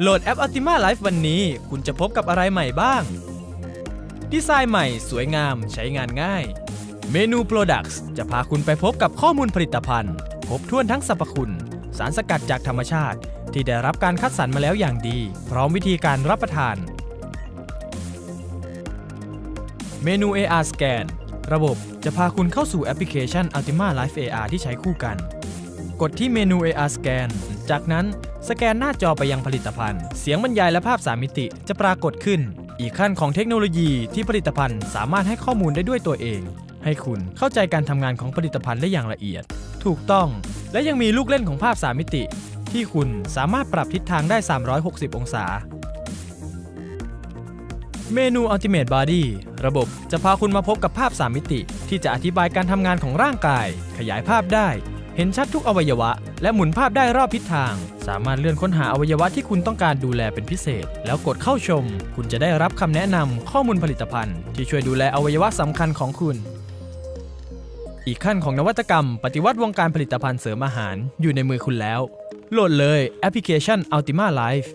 โหลดแอป Ultima Life วันนี้ คุณจะพบกับอะไรใหม่บ้าง ดีไซน์ใหม่สวยงามใช้งานง่าย เมนู Products จะพาคุณไปพบกับข้อมูลผลิตภัณฑ์ ครบถ้วนทั้งสรรพคุณ สารสกัดจากธรรมชาติ ที่ได้รับการคัดสรรมาแล้วอย่างดี พร้อมวิธีการรับประทาน เมนู AR Scan ระบบจะพาคุณเข้าสู่แอปพลิเคชัน Ultima Life AR ที่ใช้คู่กัน กดที่เมนู AR Scan จากนั้นสแกนหน้าจอไปยังผลิตภัณฑ์ เสียงบรรยายและภาพ3มิติจะปรากฏขึ้น อีกขั้นของเทคโนโลยีที่ผลิตภัณฑ์สามารถให้ข้อมูลได้ด้วยตัวเอง ให้คุณเข้าใจการทำงานของผลิตภัณฑ์ได้อย่างละเอียด ถูกต้อง และยังมีลูกเล่นของภาพ3มิติ ที่คุณสามารถปรับทิศทางได้ 360 องศา เมนู Ultimate Body ระบบจะพาคุณมาพบกับภาพ3มิติ ที่จะอธิบายการทำงานของร่างกาย ขยายภาพได้ เห็นชัดทุกอวัยวะ และหมุนภาพได้รอบทิศทาง สามารถเลื่อนค้นหาอวัยวะที่คุณต้องการดูแลเป็นพิเศษ แล้วกดเข้าชม คุณจะได้รับคำแนะนำข้อมูลผลิตภัณฑ์ ที่ช่วยดูแลอวัยวะสำคัญของคุณ อีกขั้นของนวัตกรรม ปฏิวัติวงการผลิตภัณฑ์เสริมอาหาร อยู่ในมือคุณแล้ว โหลดเลยแอปพลิเคชัน Ultima Life